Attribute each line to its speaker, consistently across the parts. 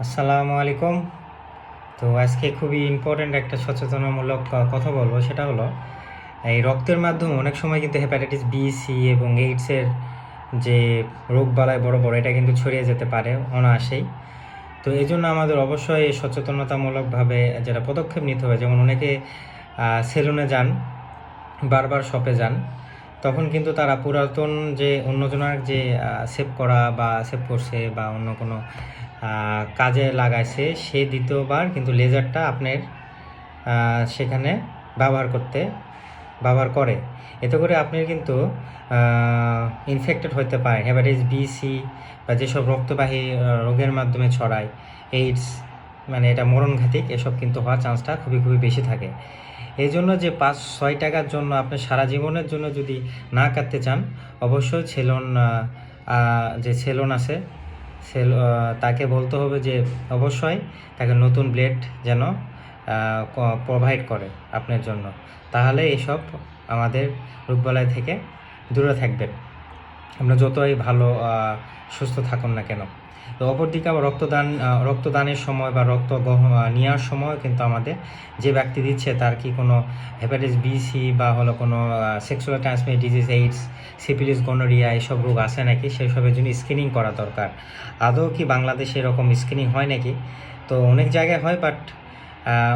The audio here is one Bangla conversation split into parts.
Speaker 1: আসসালামু আলাইকুম। তো আজকে খুবই ইম্পর্ট্যান্ট একটা সচেতনামূলক কথা বলব, সেটা হলো, এই রক্তের মাধ্যমে অনেক সময় কিন্তু হেপাটাইটিস বি সি এবং এইডসের যে রোগ বালায় বড় বড়, এটা কিন্তু ছড়িয়ে যেতে পারে অনায়াসেই। তো এই জন্য আমাদের অবশ্যই সচেতনতামূলকভাবে যেটা পদক্ষেপ নিতে হবে, যেমন অনেকে সেলুনে যান, বারবার শপে যান, তখন কিন্তু তারা পুরাতন যে অন্যজনের যে সেভ করা বা সেভ করছে বা অন্য কোনো কাজে লাগাইছে সে দ্বিতীয়বার কিন্তু লেজারটা আপনার সেখানে ব্যবহার করতে ব্যবহার করে। এতে করে আপনার কিন্তু ইনফেক্টেড হতে পারে হেপাটাইটিস বি সি বা যেসব রক্তবাহী রোগের মাধ্যমে ছড়ায় এইডস মানে এটা মরণঘাতিক এসব কিন্তু হওয়ার চান্সটা খুবই খুবই বেশি থাকে। এই জন্য যে পাঁচ ছয় টাকার জন্য আপনি সারা জীবনের জন্য যদি না কাটতে চান অবশ্যই আহ, যে সেলুন আছে সেল তাকে বলতে হবে যে অবশ্যই তাকে নতুন ব্লেড যেন প্রোভাইড করে আপনার জন্য। তাহলে এসব আমাদের রোগবালাই থেকে দূরে থাকবেন আমরা যতই ভালো সুস্থ থাকুন না কেন। তো অপরদিকে আবার রক্তদান রক্তদানের সময় বা রক্ত নেওয়ার সময় কিন্তু আমাদের যে ব্যক্তি দিচ্ছে তার কি কোনো হেপাটাইটিস বি, সি বা হলো কোনো sexual transmit disease AIDS syphilis gonorrhoea এইসব রোগ আছে নাকি? সেসবের জন্য স্ক্রিনিং করা দরকার। আদৌ কি বাংলাদেশে এরকম স্ক্রিনিং হয় নাকি? তো অনেক জায়গায় হয় বাট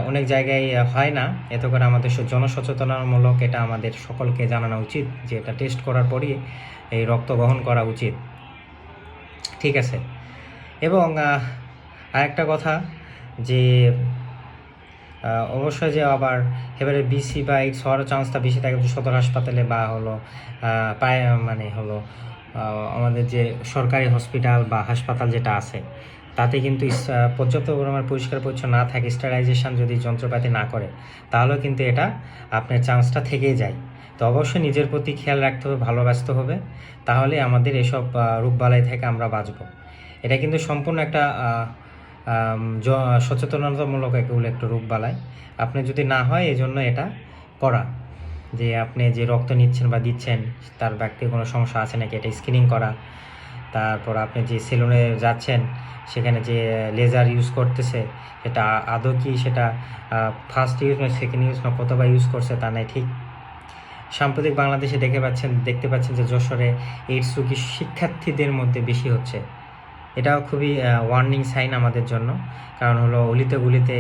Speaker 1: অনেক জায়গায় হয় না। এতে করে আমাদের জনসচেতনামূলক এটা আমাদের সকলকে জানানো উচিত যে এটা টেস্ট করার পরই এই রক্ত গ্রহণ করা উচিত। ঠিক আছে। এবং আরেকটা কথা যে অবশ্যই যে আবার এবারে বিসি বা এইডস হওয়ার চান্সটা বেশি থাকে সদর হাসপাতালে বা হলো পায় মানে হলো আমাদের যে সরকারি হসপিটাল বা হাসপাতাল যেটা আছে। তাতে কিন্তু পর্যাপ্ত পরিমাণ পরিষ্কার পরিচ্ছন্ন না থাকে স্টারাইজেশন যদি যন্ত্রপাতি না করে তাহলেও কিন্তু এটা আপনার চান্সটা থেকেই যায়। তো অবশ্যই নিজের প্রতি খেয়াল রাখতে হবে ভালোবাসতে হবে তাহলে আমাদের এসব আহ, রোগবালাই থেকে আমরা বাঁচব। এটা কিন্তু সম্পূর্ণ একটা সচেতনতামূলক এগুলো একটু রোগ বালায় আপনি যদি না হয় এই জন্য এটা করা। যে আপনি যে রক্ত নিচ্ছেন বা দিচ্ছেন তার ব্যক্তির কোনো সমস্যা আছে নাকি এটা স্ক্রিনিং করা। তারপর আপনি যে সেলুনে যাচ্ছেন, সেখানে যে লেজার ইউজ করতেছে সেটা আদৌ কি সেটা ফার্স্ট ইউজ না সেকেন্ড ইউজ না কতবার ইউজ করছে তা নাই ঠিক। সাম্প্রতিক বাংলাদেশে দেখে পাচ্ছেন, দেখতে পাচ্ছেন যে যশোরে এইডস রোগী শিক্ষার্থীদের মধ্যে বেশি হচ্ছে। এটাও খুবই ওয়ার্নিং সাইন আমাদের জন্য। কারণ হলো অলিতে গুলিতে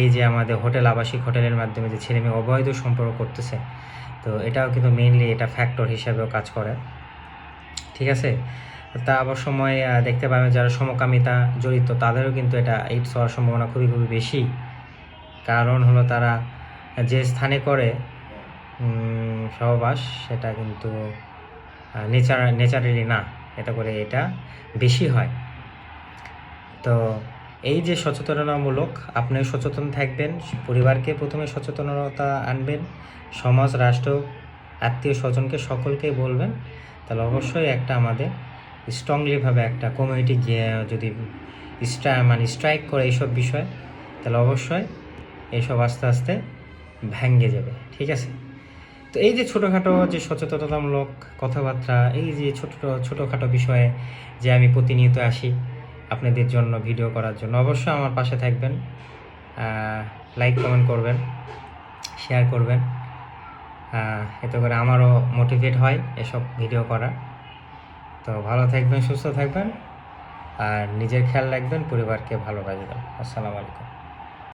Speaker 1: এই যে আমাদের হোটেল, আবাসিক হোটেলের মাধ্যমে যে ছেলে মেয়ে অবৈধ সম্পর্ক করতেছে, তো এটাও কিন্তু মেইনলি এটা ফ্যাক্টর হিসাবেও কাজ করে। ঠিক আছে? তা আবার সময় দেখতে পাবেন যারা সমকামিতা জড়িত, তাদেরও কিন্তু এটা এইডস হওয়ার সম্ভাবনা খুবই খুবই বেশি। কারণ হলো তারা যে স্থানে করে সহবাস, সেটা কিন্তু নেচার নেচারালি না। এটা করে এটা বেশি হয়। তো এই যে সচেতনতামূলক আপনি সচেতন থাকবেন, পরিবারকে প্রথমে সচেতনতা আনবেন, সমাজ, রাষ্ট্র আত্মীয় স্বজনকে সকলকে বলবেন, তাহলে অবশ্যই একটা আমাদের স্ট্রংলিভাবে একটা কমিউনিটি গিয়ে যদি স্ট্রা মানে স্ট্রাইক করে এইসব বিষয়, তাহলে অবশ্যই এইসব আস্তে আস্তে ভেঙে যাবে, ঠিক আছে? তো এই যে ছোটোখাটো যে সচেতনতামূলক কথাবার্তা, এই যে ছোট ছোটোখাটো বিষয়ে যে আমি প্রতিনিয়ত আসি আপনাদের জন্য ভিডিও করার জন্য, অবশ্যই আমার পাশে থাকবেন লাইক কমেন্ট করবেন শেয়ার করবেন এতে করে আমারও মোটিভেট হয় এসব ভিডিও করা। তো ভালো থাকবেন সুস্থ থাকবেন আর নিজের খেয়াল রাখবেন পরিবারকে ভালোবাসবেন আসসালামু আলাইকুম।